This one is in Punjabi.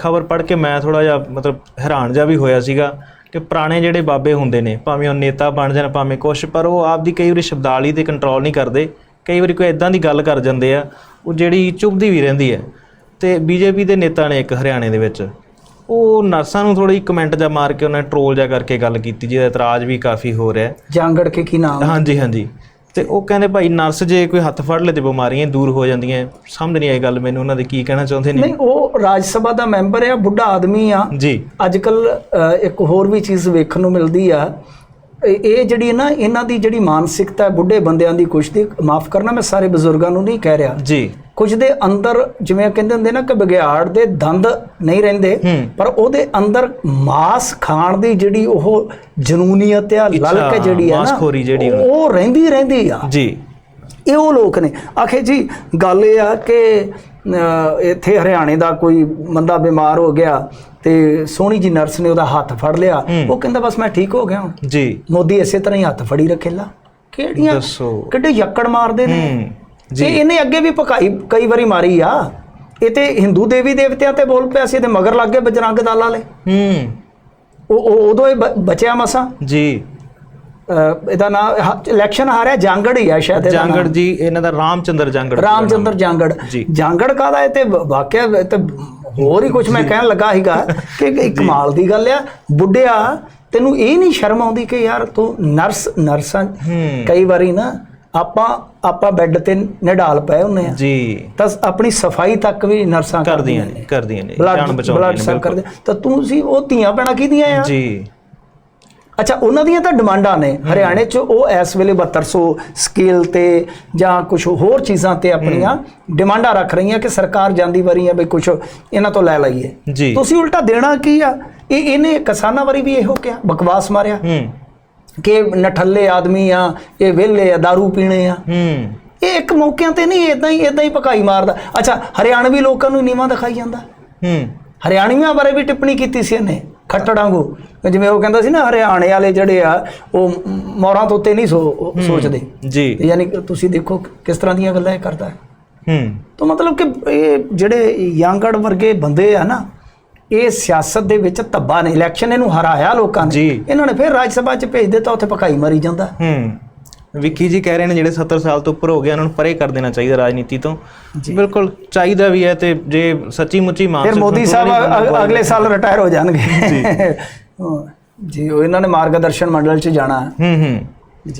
ਖਬਰ ਪੜ੍ਹ ਕੇ ਮੈਂ ਥੋੜਾ ਜਿਹਾ ਮਤਲਬ ਹੈਰਾਨ ਜਿਹਾ ਵੀ ਹੋਇਆ ਸੀਗਾ ਕਿ ਪੁਰਾਣੇ ਜਿਹੜੇ ਬਾਬੇ ਹੁੰਦੇ ਨੇ ਭਾਵੇਂ ਉਹ ਨੇਤਾ ਬਣ ਜਾਣ ਭਾਵੇਂ ਕੁਛ ਪਰ ਉਹ ਆਪਦੀ ਕਈ ਵਾਰੀ ਸ਼ਬਦਾਵਲੀ ਤੇ ਕੰਟਰੋਲ ਨਹੀਂ ਕਰਦੇ। ਕਈ ਵਾਰੀ ਕੋਈ ਇਦਾਂ ਦੀ ਗੱਲ ਕਰ ਜਾਂਦੇ ਆ ਉਹ ਜਿਹੜੀ ਚੁੱਭਦੀ ਵੀ ਰਹਿੰਦੀ ਹੈ। ਤੇ ਬੀਜੇਪੀ ਦੇ ਨੇਤਾ ਨੇ ਇੱਕ ਹਰਿਆਣੇ ਦੇ ਵਿੱਚ। ਉਹ ਨਰਸਾਂ ਨੂੰ ਥੋੜੀ ਕਮੈਂਟ ਜਾ ਮਾਰ ਕੇ ਉਹਨਾਂ ਟ੍ਰੋਲ ਜਾ ਕਰਕੇ ਗੱਲ ਕੀਤੀ ਜਿਹਦਾ ਇਤਰਾਜ਼ ਵੀ ਕਾਫੀ ਹੋ ਰਿਹਾ ਹੈ। ਜਾਂਗੜ ਕੇ ਕੀ ਨਾਮ ਹਾਂਜੀ ਹਾਂਜੀ। ਤੇ ਉਹ ਕਹਿੰਦੇ ਭਾਈ ਨਰਸ ਜੇ ਕੋਈ ਹੱਥ ਫੜ ਲੇ ਤੇ ਬਿਮਾਰੀਆਂ ਦੂਰ ਹੋ ਜਾਂਦੀਆਂ। ਸਮਝ ਨਹੀਂ ਆਈ ਗੱਲ ਮੈਨੂੰ ਉਹਨਾਂ ਦੇ ਕੀ ਕਹਿਣਾ ਚਾਹੁੰਦੇ ਨੇ? ਨਹੀਂ ਉਹ ਰਾਜ ਸਭਾ ਦਾ ਮੈਂਬਰ ਆ ਬੁੱਢਾ ਆਦਮੀ ਆ। ਜੀ। ਅੱਜ ਕੱਲ ਇੱਕ ਹੋਰ ਵੀ ਚੀਜ਼ ਵੇਖਣ ਨੂੰ ਮਿਲਦੀ ਆ। ਇਹ ਜਿਹੜੀ ਨਾ ਇਹਨਾਂ ਦੀ ਜਿਹੜੀ ਮਾਨਸਿਕਤਾ ਹੈ ਬੁੱਢੇ ਬੰਦਿਆਂ ਦੀ ਕੁਛ ਦੀ ਮਾਫ ਕਰਨਾ ਮੈਂ ਸਾਰੇ ਬਜ਼ੁਰਗਾਂ ਨੂੰ ਨਹੀਂ ਕਹਿ ਰਿਹਾ। ਜੀ। ਕੁਝ ਦੇ ਅੰਦਰ ਜਿਵੇਂ ਕਹਿੰਦੇ ਹੁੰਦੇ ਨਾ ਕਿ ਬਗਿਆੜ ਦੇ ਦੰਦ ਨਹੀਂ ਰਹਿੰਦੇ। ਪਰ ਉਹਦੇ ਅੰਦਰ ਮਾਸ ਖਾਣ ਦੀ ਜਿਹੜੀ ਉਹ ਜਨੂਨੀਅਤ ਆ ਲਲਕ ਜਿਹੜੀ ਹੈ ਨਾ ਮਾਸਖੋਰੀ ਜਿਹੜੀ ਉਹ ਰਹਿੰਦੀ ਰਹਿੰਦੀ ਆ। ਜੀ। ਇਹ ਉਹ ਲੋਕ ਨੇ। ਆਖੇ ਜੀ ਗੱਲ ਇਹ ਆ ਕਿ ਇੱਥੇ ਹਰਿਆਣੇ ਦਾ ਕੋਈ ਬੰਦਾ ਬਿਮਾਰ ਹੋ ਗਿਆ ਤੇ ਸੋਹਣੀ ਜੀ ਨਰਸ ਨੇ ਉਹਦਾ ਹੱਥ ਫੜ ਲਿਆ ਉਹ ਕਹਿੰਦਾ ਬਸ ਮੈਂ ਠੀਕ ਹੋ ਗਿਆ ਹੁਣ। ਜੀ। ਮੋਦੀ ਇਸੇ ਤਰ੍ਹਾਂ ਹੀ ਹੱਥ ਫੜੀ ਰੱਖੇਲਾ। ਕਿਹੜੀਆਂ ਦੱਸੋ। ਕਿੱਡੇ ਯੱਕੜ ਮਾਰਦੇ ਨੇ। ਜੀ। ਇਹਨੇ ਅੱਗੇ ਵੀ ਭਕਾਈ ਕਈ ਵਾਰੀ ਮਾਰੀ ਆ। ਇਹ ਤੇ ਹਿੰਦੂ ਦੇਵੀ ਦੇਵਤਿਆਂ ਤੇ ਬੋਲ ਪਿਆ ਸੀ ਤੇ ਮਗਰ ਲੱਗ ਗਏ ਬਜਰੰਗ ਦਲ ਵਾਲੇ। ਹੂੰ। ਉਹ ਉਹ- ਉਦੋਂ ਇਹ ਬਚਿਆ ਮਸਾ। ਜੀ। ਇਹਦਾ ਨਾਮ ਇਲੈਕਸ਼ਨ ਹਾਰਿਆ ਜਾਂਗੜ ਹੀ ਆ ਸ਼ਾਇਦ ਜਾਂਗੜ। ਜੀ ਇਹਨਾਂ ਦਾ ਰਾਮਚੰਦਰ ਜਾਂਗੜ ਰਾਮਚੰਦਰ ਜਾਂਗੜ। ਜਾਂਗੜ ਕਾਦਾ ਇਹ ਤੇ ਵਾਕਿਆ ਤੇ ਹੋਰ ਹੀ ਕੁਝ ਮੈਂ ਕਹਿਣ ਲੱਗਾ ਸੀਗਾ ਕਿ ਕਮਾਲ ਦੀ ਗੱਲ ਆ ਬੁੱਢਿਆ ਤੈਨੂੰ ਇਹ ਨਹੀਂ ਸ਼ਰਮ ਆਉਂਦੀ ਕਿ ਯਾਰ ਤੂੰ ਨਰਸ ਨਰਸਾਂ ਕਈ ਵਾਰੀ ਨਾ ਆਪਾਂ ਆਪਾਂ ਬੈੱਡ ਤੇ ਨਿਢਾਲ ਪਏ ਹੁੰਨੇ ਆ। ਜੀ। ਤਾਂ ਆਪਣੀ ਸਫ਼ਾਈ ਤੱਕ ਵੀ ਨਰਸਾਂ ਕਰਦੀਆਂ ਨੇ ਕਰਦੀਆਂ ਨੇ ਜਾਨ ਬਚਾਉਂਦੀਆਂ ਨੇ ਤਾਂ ਤੂੰ ਸੀ ਉਹ ਧੀਆਂ ਪੈਣਾ ਕਿਹਦੀਆਂ ਆ? ਜੀ। ਅੱਛਾ ਉਹਨਾਂ ਦੀਆਂ ਤਾਂ ਡਿਮਾਂਡਾਂ ਨੇ। ਹਰਿਆਣੇ 'ਚ ਉਹ ਇਸ ਵੇਲੇ 7200 ਸਕੇਲ ਤੇ ਜਾਂ ਕੁਝ ਹੋਰ ਚੀਜ਼ਾਂ ਤੇ ਆਪਣੀਆਂ ਡਿਮਾਂਡਾਂ ਰੱਖ ਰਹੀਆਂ ਕਿ ਸਰਕਾਰ ਜਾਂਦੀ ਵਾਰੀ ਹੈ ਬਈ ਕੁਝ ਇਹਨਾਂ ਤੋਂ ਲੈ ਲਈਏ। ਤੁਸੀਂ ਉਲਟਾ ਦੇਣਾ ਕੀ ਆ? ਇਹ ਇਹਨੇ ਕਿਸਾਨਾਂ ਵਾਰੀ ਵੀ ਇਹੋ ਕਿਹਾ ਬਕਵਾਸ ਮਾਰਿਆ। ਕਿ ਨਠੱਲੇ ਆਦਮੀ ਆ ਇਹ ਵਿਹਲੇ ਆ दारू ਪੀਣੇ ਆ। ਇਹ ਇੱਕ ਮੌਕਿਆਂ ਤੇ ਨਹੀਂ ਇਦਾਂ ਹੀ ਇਦਾਂ ਹੀ ਭਕਾਈ ਮਾਰਦਾ। ਅੱਛਾ ਹਰਿਆਣਵੀ ਲੋਕਾਂ ਨੂੰ ਨੀਵਾਂ ਦਿਖਾਈ ਜਾਂਦਾ। ਹੂੰ। ਹਰਿਆਣਵੀਆਂ ਬਾਰੇ ਵੀ ਟਿੱਪਣੀ ਕੀਤੀ ਸੀ ਇਹਨੇ। ਖੱਟੜਾਂਗੂ ਜਿਵੇਂ ਉਹ ਕਹਿੰਦਾ ਸੀ ਨਾ ਹਰਿਆਣੇ ਵਾਲੇ ਜਿਹੜੇ ਆ ਉਹ ਮੋਰਾਂ ਤੋਂ ਉੱਤੇ ਨਹੀਂ ਸੋਚਦੇ। ਜੀ। ਯਾਨੀ ਤੁਸੀਂ ਦੇਖੋ ਕਿਸ ਤਰ੍ਹਾਂ ਦੀਆਂ ਗੱਲਾਂ ਇਹ ਕਰਦਾ ਹੈ। ਹੂੰ। ਤਾਂ ਮਤਲਬ ਕਿ ਇਹ ਜਿਹੜੇ ਯੰਗੜ ਵਰਗੇ ਬੰਦੇ ਆ ਨਾ ਇਹ ਸਿਆਸਤ ਦੇ ਵਿੱਚ ਧੱਬਾ ਨੇ। ਇਲੈਕਸ਼ਨ ਇਹਨੂੰ ਹਰਾਇਆ ਲੋਕਾਂ ਨੇ। ਇਹਨਾਂ ਨੇ ਫਿਰ ਰਾਜ ਸਭਾ 'ਚ ਭੇਜ ਦਿੱਤਾ ਉੱਥੇ ਭਕਾਈ ਮਾਰੀ ਜਾਂਦਾ। ਹੂੰ। ਵਿੱਕੀ ਜੀ ਕਹਿ ਰਹੇ ਨੇ ਜਿਹੜੇ 70 ਸਾਲ ਤੋਂ ਉੱਪਰ ਹੋ ਗਏ ਉਹਨਾਂ ਨੂੰ ਪਰੇ ਕਰ ਦੇਣਾ ਚਾਹੀਦਾ ਰਾਜਨੀਤੀ ਤੋਂ। ਬਿਲਕੁਲ ਚਾਹੀਦਾ ਵੀ ਹੈ ਤੇ ਜੇ ਸੱਚੀ ਮੁੱਚੀ ਮਾਨ ਫਿਰ ਮੋਦੀ ਸਾਹਿਬ ਅਗ- ਅਗਲੇ ਸਾਲ ਰਿਟਾਇਰ ਹੋ ਜਾਣਗੇ। ਜੀ ਉਹ ਇਹਨਾਂ ਨੇ ਮਾਰਗਦਰਸ਼ਨ ਮੰਡਲ 'ਚ ਜਾਣਾ। ਹੂੰ ਹੂੰ।